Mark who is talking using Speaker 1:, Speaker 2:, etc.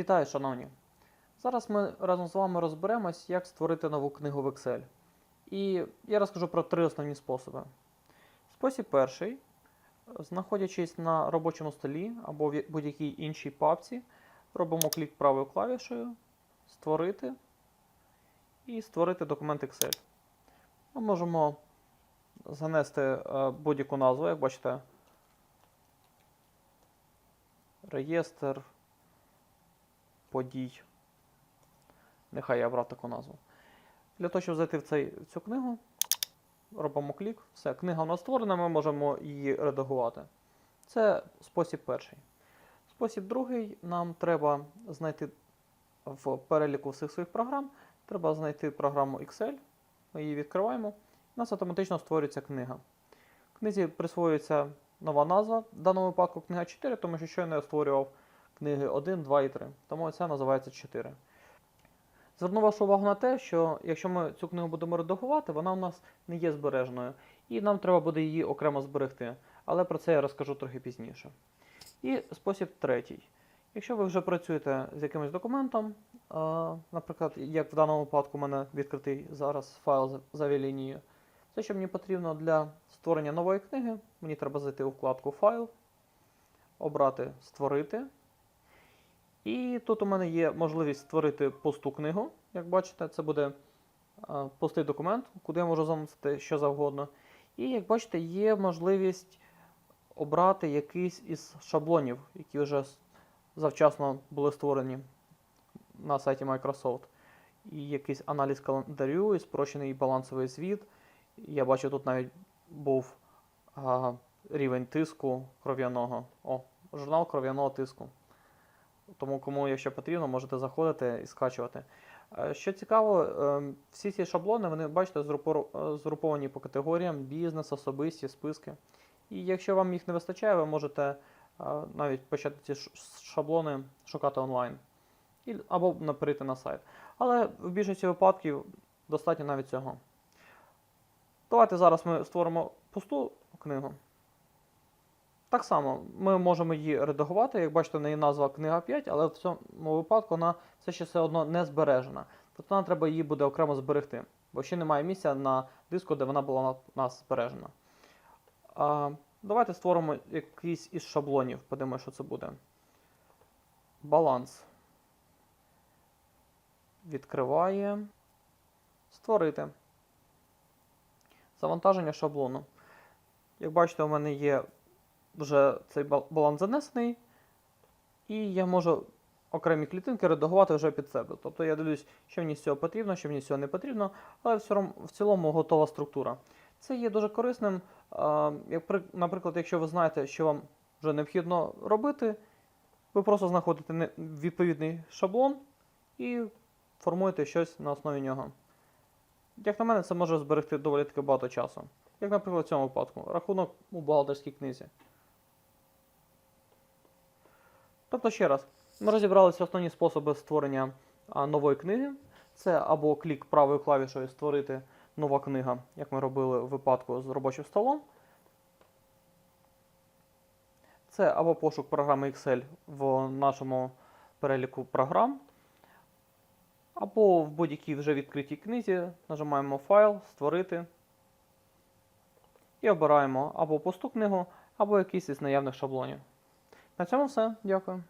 Speaker 1: Вітаю, шановні! Зараз ми разом з вами розберемось, як створити нову книгу в Excel. І я розкажу про три основні способи. Спосіб перший. Знаходячись на робочому столі або в будь-якій іншій папці, робимо клік правою клавішею, створити і створити документ Excel. Ми можемо занести е, будь-яку назву, як бачите, реєстр подій. Нехай я обрав таку назву. Для того, щоб зайти в, цей, в цю книгу, робимо клік. Все, книга у нас створена, ми можемо її редагувати. Це спосіб перший. Спосіб другий, нам треба знайти в переліку всіх своїх програм, треба знайти програму Excel. Ми її відкриваємо. У нас автоматично створюється книга. В книзі присвоюється нова назва, в даному випадку книга 4, тому що щойно я створював книги 1, 2 і 3. Тому це називається 4. Зверну вашу увагу на те, що якщо ми цю книгу будемо редагувати, вона у нас не є збереженою. І нам треба буде її окремо зберегти. Але про це я розкажу трохи пізніше. І спосіб третій. Якщо ви вже працюєте з якимось документом, наприклад, як в даному випадку у мене відкритий зараз файл за- авіалінією, все, що мені потрібно для створення нової книги, мені треба зайти у вкладку Файл, обрати Створити. І тут у мене є можливість створити пусту книгу. Як бачите, це буде пустий документ, куди я можу заносити що завгодно. І як бачите, є можливість обрати якийсь із шаблонів, які вже завчасно були створені на сайті Microsoft. І якийсь аналіз календарю, і спрощений балансовий звіт. Я бачу, тут навіть був а, рівень тиску кров'яного. О, журнал кров'яного тиску. Тому, кому якщо потрібно, можете заходити і скачувати. Е, Що цікаво, е, всі ці шаблони, вони, бачите, е, згруповані по категоріям бізнес, особисті, списки. І якщо вам їх не вистачає, ви можете е, навіть почати ці шаблони шукати онлайн. Або на- перейти на сайт. Але в більшості випадків достатньо навіть цього. Давайте зараз ми створимо пусту книгу. Так само, ми можемо її редагувати. Як бачите, в неї назва книга 5, але в цьому випадку вона все ще все одно не збережена. Тобто нам треба її буде окремо зберегти, бо ще немає місця на диску, де вона була у нас збережена. А, давайте створимо якийсь із шаблонів. Подивимося, що це буде. Баланс. Відкриває. Створити. Завантаження шаблону. Як бачите, у мене є вже цей баланс занесений, і я можу окремі клітинки редагувати вже під себе. Тобто я дивлюсь, що мені з цього потрібно, що мені з цього не потрібно, але в цілому, готова структура. Це є дуже корисним. наприклад, якщо ви знаєте, що вам вже необхідно робити, ви просто знаходите відповідний шаблон і формуєте щось на основі нього. Як на мене, це може зберегти доволі таки багато часу. Як, наприклад, в цьому випадку, рахунок у бухгалтерській книзі. Тобто, ще раз, ми розібралися основні способи створення нової книги. Це або клік правою клавішою створити нова книга, як ми робили в випадку з робочим столом. Це або пошук програми Excel в нашому переліку програм. Або в будь-якій вже відкритій книзі нажимаємо файл, створити. І обираємо або пусту книгу, або якийсь із наявних шаблонів. На цьому все. Дякую.